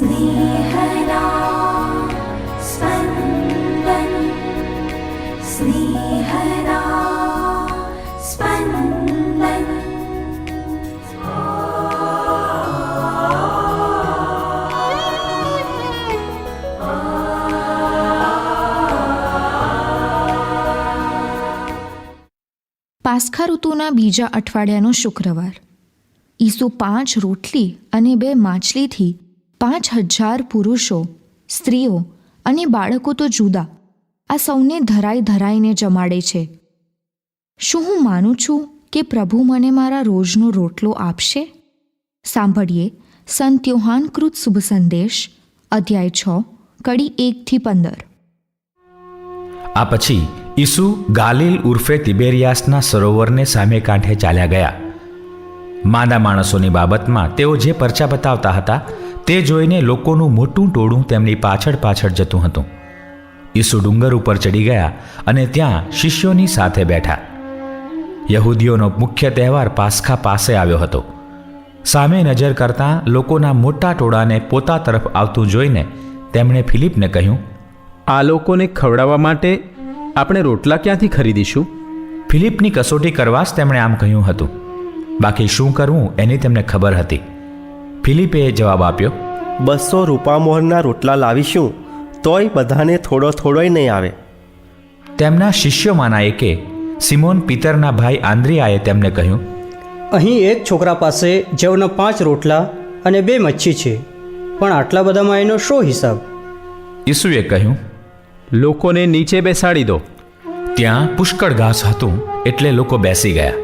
स्नेहदा स्पन्दन् स्नेहदा स्पन्दन् પાસ્ખા ઋતુના બીજા અઠવાડિયાનો શુક્રવાર ઈસુ પાંચ રોટલી અને બે માછલીથી પાંચ હજાર પુરુષો, સ્ત્રીઓ અને બાળકો તો જુદા. આ સૌને ધરાઈ ધરાઈને જમાડે છે. શું હું માનું છું કે પ્રભુ મને મારા રોજનો રોટલો આપશે? સાંભળીએ સંત યોહાનકૃત શુભ સંદેશ, અધ્યાય છ, કડી એકથી પંદર. આ પછી ઈસુ ગાલિલ ઉર્ફે તિબેરિયાસના સરોવરને સામે કાંઠે ચાલ્યા ગયા. માંદા માણસોની બાબતમાં તેઓ જે પરચા બતાવતા હતા તે જોઈને લોકોનું મોટું ટોળું તેમની પાછળ પાછળ જતું હતું. ઈસુ ડુંગર ઉપર ચડી ગયા અને ત્યાં શિષ્યોની સાથે બેઠા. યહૂદીઓનો મુખ્ય તહેવાર પાસખા પાસે આવ્યો હતો. સામે નજર કરતાં લોકોના મોટા ટોળાને પોતા તરફ આવતું જોઈને તેમણે ફિલિપને કહ્યું આ લોકોને ખવડાવવા માટે આપણે રોટલા ક્યાંથી ખરીદીશું? ફિલિપની કસોટી કરવા જ તેમણે આમ કહ્યું હતું. બાકી શું કરવું એની તેમને ખબર હતી. ફિલિપે જવાબ આપ્યો બસો રૂપામોહરના રોટલા લાવીશું તોય બધાને થોડો થોડોય નહીં આવે. તેમના શિષ્યોમાંના એકે સિમોન પિતરના ભાઈ આંદ્રિયાએ તેમને કહ્યું અહીં એક છોકરા પાસે જવના પાંચ રોટલા અને બે મચ્છી છે પણ આટલા બધામાં એનો શો હિસાબ? ઈસુએ કહ્યું લોકોને નીચે બેસાડી દો. ત્યાં પુષ્કળ ઘાસ હતું એટલે લોકો બેસી ગયા.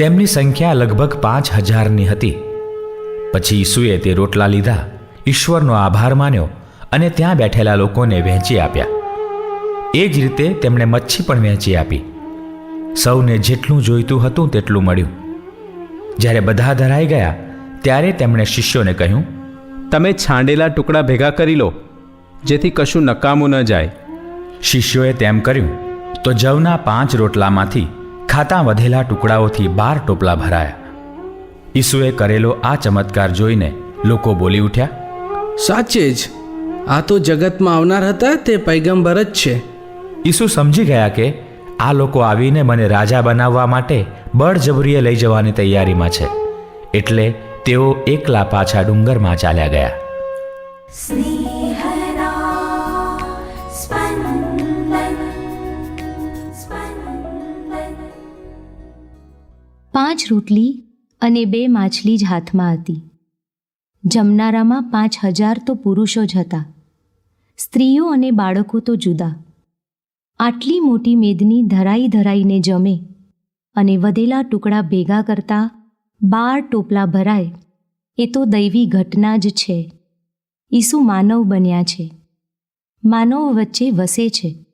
તેમની સંખ્યા લગભગ પાંચ હજારની હતી. પછી ઈસુએ તે રોટલા લીધા ઈશ્વરનો આભાર માન્યો અને ત્યાં બેઠેલા લોકોને વહેંચી આપ્યા. એ જ રીતે તેમણે મચ્છી પણ વહેંચી આપી. સૌને જેટલું જોઈતું હતું તેટલું મળ્યું. જ્યારે બધા ધરાઈ ગયા ત્યારે તેમણે શિષ્યોને કહ્યું તમે છાંડેલા ટુકડા ભેગા કરી લો જેથી કશું નકામું ન જાય. શિષ્યોએ તેમ કર્યું તો જવના પાંચ રોટલામાંથી ખાતા વધેલા ટુકડાઓથી બાર ટોપલા ભરાયા. ઈસુએ કરેલો આ ચમત્કાર જોઈને લોકો બોલી ઉઠ્યા સાચે જ. આ તો જગતમાં આવનાર હતા તે પૈગંબર જ છે. ઈસુ સમજી ગયા કે આ લોકો આવીને મને રાજા બનાવવા માટે બળજબરીએ લઈ જવાની તૈયારીમાં છે. એટલે તેઓ એકલા પાછા ડુંગરમાં ચાલ્યા ગયા. પાંચ રોટલી અને બે માછલી જ હાથમાં હતી. જમનારામાં પાંચ હજાર તો પુરુષો જ હતા. સ્ત્રીઓ અને બાળકો તો જુદા. આટલી મોટી મેદની ધરાઈ ધરાઈને જમે અને વધેલા ટુકડા ભેગા કરતા બાર ટોપલા ભરાય, એ તો દૈવી ઘટના જ છે. ઈસુ માનવ બન્યા છે. માનવ વચ્ચે વસે છે.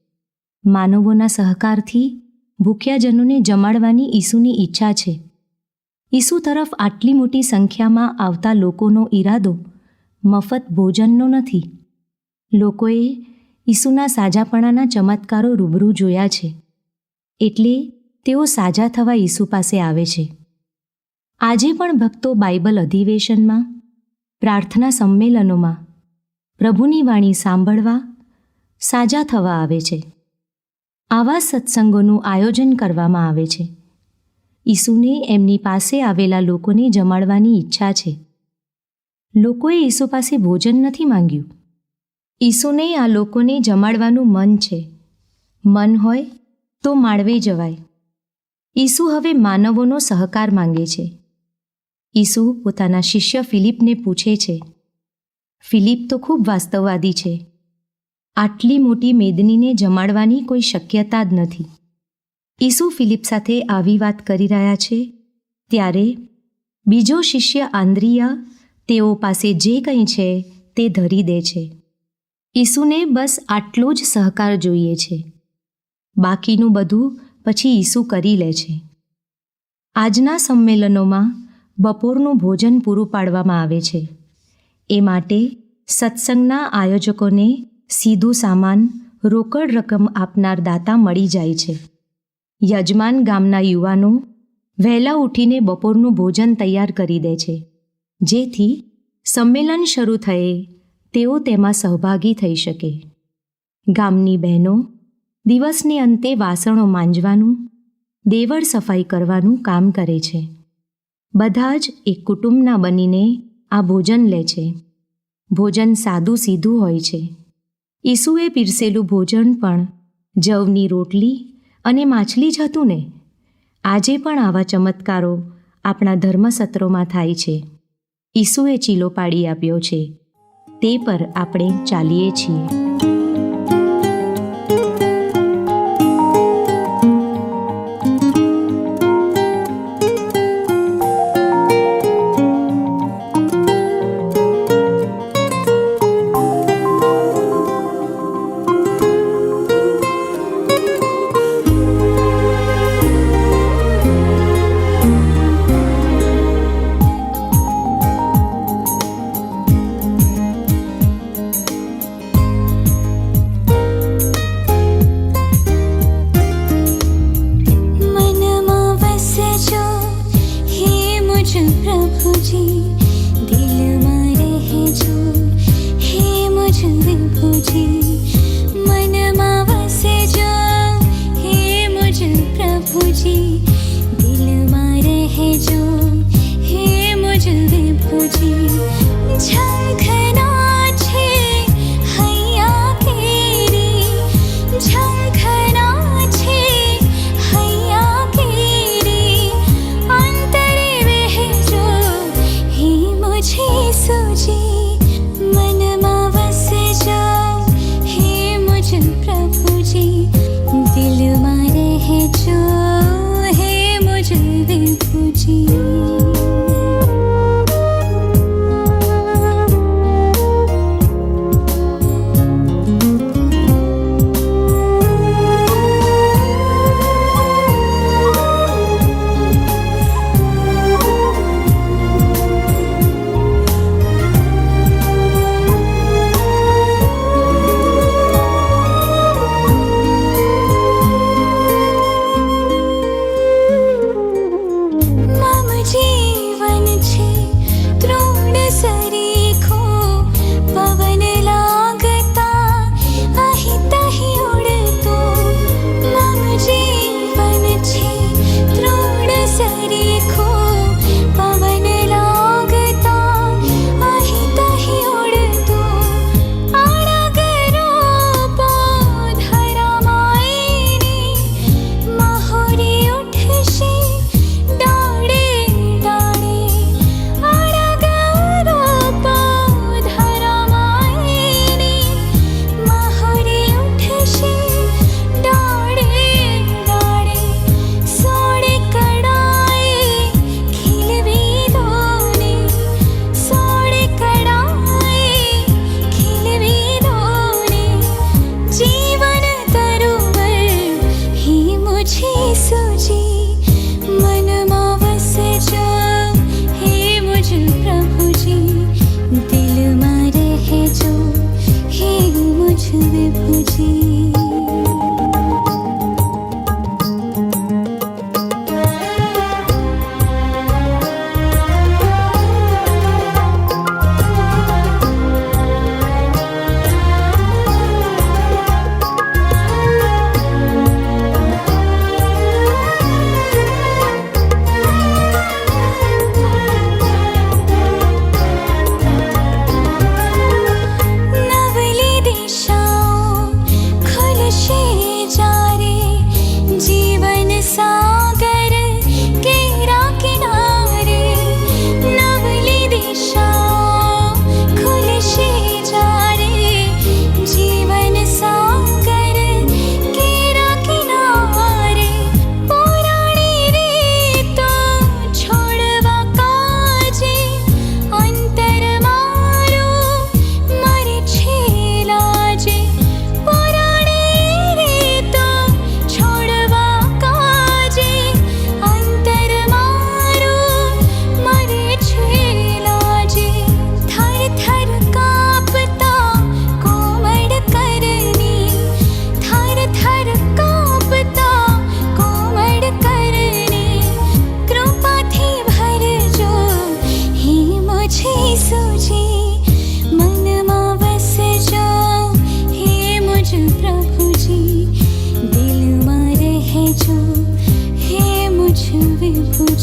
માનવોના સહકારથી ભૂખ્યાજનોને જમાડવાની ઈસુની ઈચ્છા છે. ઈસુ તરફ આટલી મોટી સંખ્યામાં આવતા લોકોનો ઈરાદો મફત ભોજનનો નથી. લોકોએ ઈસુના સાજાપણાના ચમત્કારો રૂબરૂ જોયા છે. એટલે તેઓ સાજા થવા ઈસુ પાસે આવે છે. આજે પણ ભક્તો બાઇબલ અધિવેશનમાં, પ્રાર્થના સંમેલનોમાં, પ્રભુની વાણી સાંભળવા સાજા થવા આવે છે. આવા સત્સંગોનું આયોજન કરવામાં આવે છે. ઈસુને એમની પાસે આવેલા લોકોને જમાડવાની ઈચ્છા છે. લોકોએ ઈસુ પાસે ભોજન નથી માંગ્યું. ઈસુને આ લોકોને જમાડવાનું મન છે. મન હોય તો માળવે જવાય. ઈસુ હવે માનવોનો સહકાર માંગે છે. ઈસુ પોતાના શિષ્ય ફિલિપને પૂછે છે. ફિલિપ તો ખૂબ વાસ્તવવાદી છે. આટલી મોટી મેદનીને જમાડવાની કોઈ શક્યતા જ નથી. ઈસુ ફિલિપ સાથે આવી વાત કરી રહ્યા છે, ત્યારે બીજો શિષ્ય આંદ્રિયા તેઓ પાસે જે કંઈ છે તે ધરી દે છે. ઈસુને બસ આટલો જ સહકાર જોઈએ છે. બાકીનું બધું પછી ઈસુ કરી લે છે. આજના સંમેલનોમાં બપોરનું ભોજન પૂરું પાડવામાં આવે છે. એ માટે સત્સંગના આયોજકોને સીધું સામાન રોકડ રકમ આપનાર દાતા મળી જાય છે. યજમાન ગામના યુવાનો વહેલા ઉઠીને બપોરનું ભોજન તૈયાર કરી દે છે. જેથી સંમેલન શરૂ થયે તેઓ તેમાં સહભાગી થઈ શકે. ગામની બહેનો દિવસને અંતે વાસણો માંજવાનું, દેવળ સફાઈ કરવાનું કામ કરે છે. બધા જ એક કુટુંબના બનીને આ ભોજન લે છે. ભોજન સાદું સીધું હોય છે. ઈસુએ પીરસેલું ભોજન પણ જવની રોટલી અને માછલી જ હતું ને આજે પણ આવા ચમત્કારો આપણા ધર્મસત્રોમાં થાય છે. ઈસુએ ચીલો પાડી આપ્યો છે. તે પર આપણે ચાલીએ છીએ. મુજ પ્રભુજી દિલમાં રહેજો હે મુજ વિભુજી મનમાં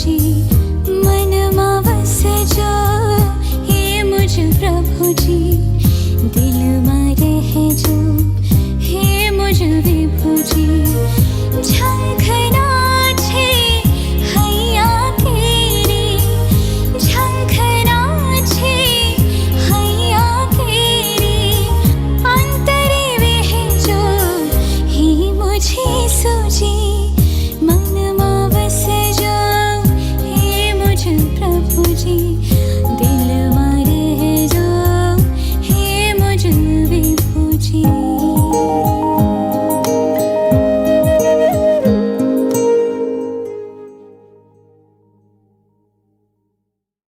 પ્રભુજી મનમાં વસે જો હે મુજ પ્રભુજી